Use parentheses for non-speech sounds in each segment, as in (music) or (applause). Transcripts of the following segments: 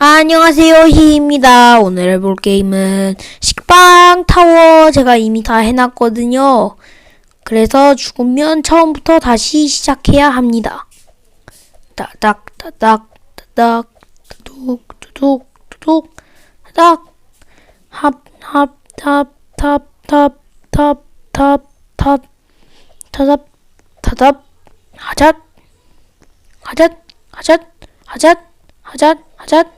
안녕하세요, 희입니다. 오늘 해볼 게임은 식빵 타워 제가 이미 다 해놨거든요. 그래서 죽으면 처음부터 다시 시작해야 합니다. 따닥, 따닥, 따닥, 두둑, 두둑, 두둑, 따닥, 합, 합, 탑, 탑, 탑, 탑, 탑, 탑, 타답, 타답, 하잣, 하잣, 하잣, 하잣, 하잣, 하잣,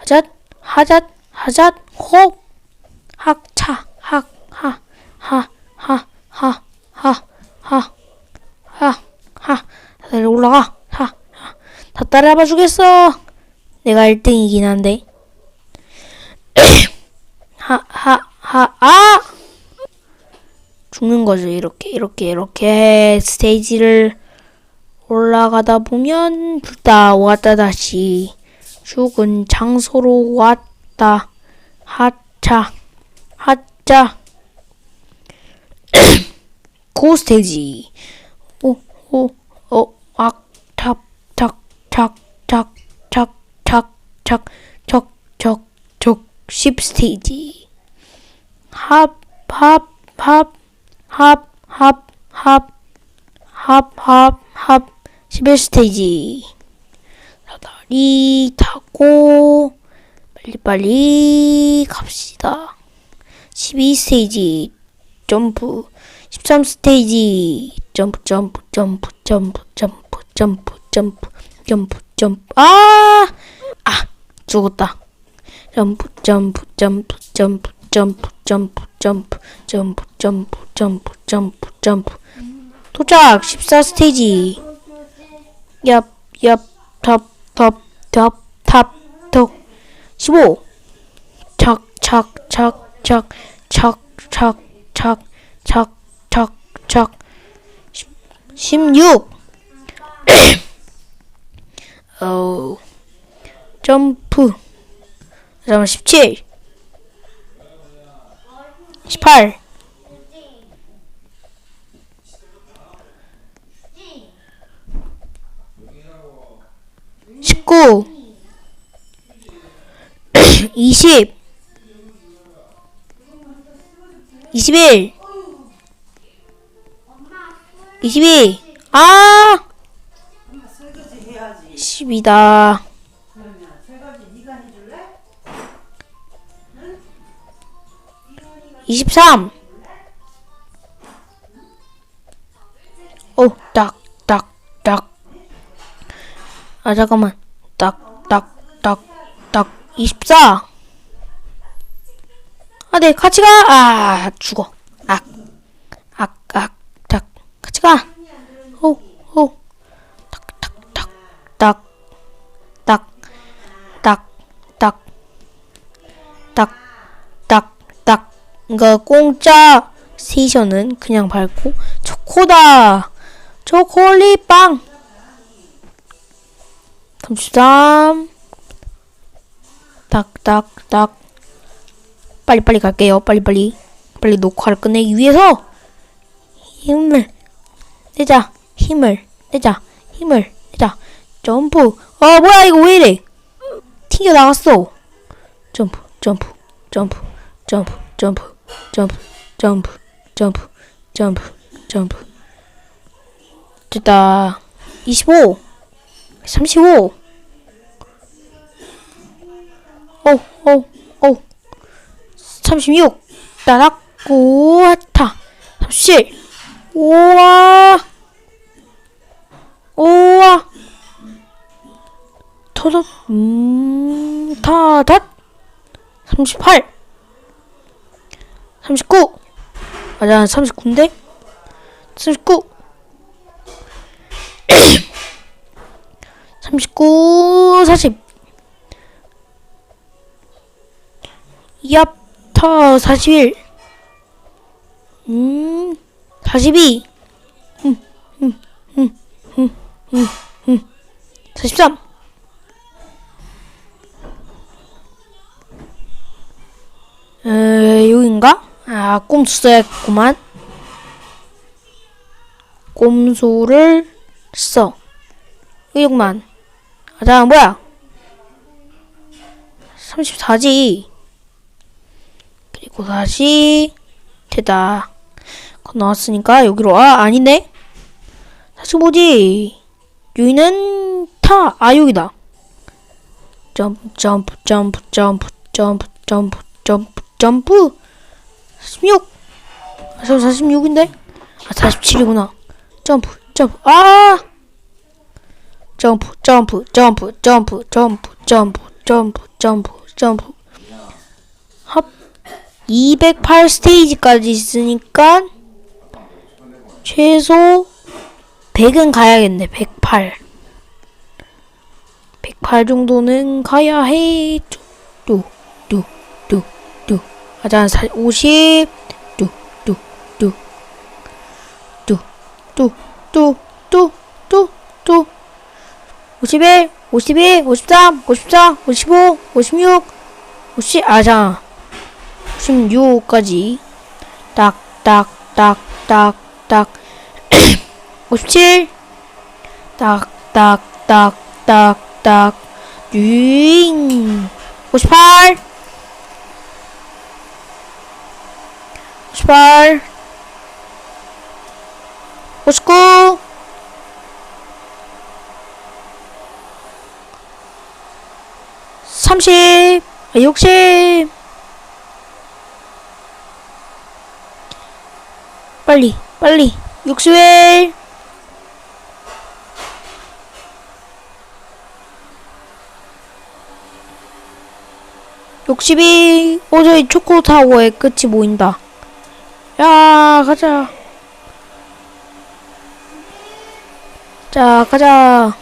하잣, 하잣, 하잣, 호, 학 차, 학, 하, 하, 하, 하, 하, 하, 하, 하, 다들 올라가, 하, 하, 다 따라봐 주겠어. 내가 1등이긴 한데. (coughs) 하, 하, 하, 아! 죽는 거죠. 이렇게, 이렇게, 이렇게 스테이지를 올라가다 보면 둘 다 왔다 다시 죽은 장소로 왔다. 하차 하자 (coughs) 고 스테이지. 오오 악 탑 탁 탁 탁 탁 탁탁탁탁탁10 스테이지. 합 합 합 합 합 합 합 합 합 11 스테이지. 사 다리 타고 빨리빨리 갑시다 12 스테이지 점프 13 스테이지 점프 점프 점프 점프 점프 점프 점프 점프 점프 아! 아! 죽었다 점프 점프 점프 점프 점프 점프 점프 점프 점프 점프 점프 점프 도착 14 스테이지 얍, 얍, 탑, 탑, 탑, 탑, 톡. 15. 착, 착, 착, 착, 착, 착, 착, 착, 착, 착. 16. 어, 점프. 잠깐만, 17. 18. 19 20 21 22 아! 10이다. 23 오, 딱, 딱, 딱. 아, 잠깐만. 딱, 딱, 딱, 딱. 24. 아, 네, 같이 가. 아, 죽어. 악, 악, 악, 딱. 같이 가. 호, 호. 딱, 딱, 딱, 딱. 딱, 딱, 딱. 딱, 딱, 딱. 이거 공짜 스테이션은 그냥 밟고 초코다. 초콜릿 빵. 33 딱딱딱 빨리빨리 갈게요. 빨리빨리. 빨리 녹화를 끝내기 위해서 힘을 내자. 힘을 내자. 힘을 내자. 점프. 아 뭐야 이거 왜 이래? 튕겨 나갔어. 점프 점프 점프 점프 점프 점프 점프 점프 점프 점프. 됐다. 25 35 오, 오, 오. 36. 따닥, 오아타. 37. 우와. 우와. 터덕, 음, 타닷. 38. 39. 맞아, 39인데? 39. 39, 40. 얍, 터, 41. 음, 42. 음, 음, 음, 음, 음, 음. 43. 에, 여긴가? 아, 꼼수 써야겠구만. 꼼수를 써. 여기구만. 아, 자, 뭐야? 34지. 다시 됐다. 건너왔으니까 여기로 아 아니네. 45지. 여기는 타. 아 여기다. 점프 점프 점프 점프 점프 점프 점프 점프 46 아, 저 46인데? 아 47이구나 점프 점프 아 점프 점프 점프 점프 점프 점프 점프 점프 점프 합 208 스테이지까지 있으니까 최소 100은 가야겠네 108 108 정도는 가야 해. 뚜, 뚜, 뚜, 뚜. 가자, 50. 뚜, 뚜, 뚜. 뚜, 뚜, 뚜, 뚜, 뚜, 뚜. 51, 52, 53, 54, 55, 56, 50, 아, 자. 56까지. 딱, 딱, 딱, 딱, 딱. (clears throat) 57. 딱, 딱, 딱, 딱, 딱. 윙. 58. 58. 59. 30. 60. 빨리, 빨리. 61. 62. 어, 저기 초코 타워의 끝이 보인다. 야, 가자. 자, 가자.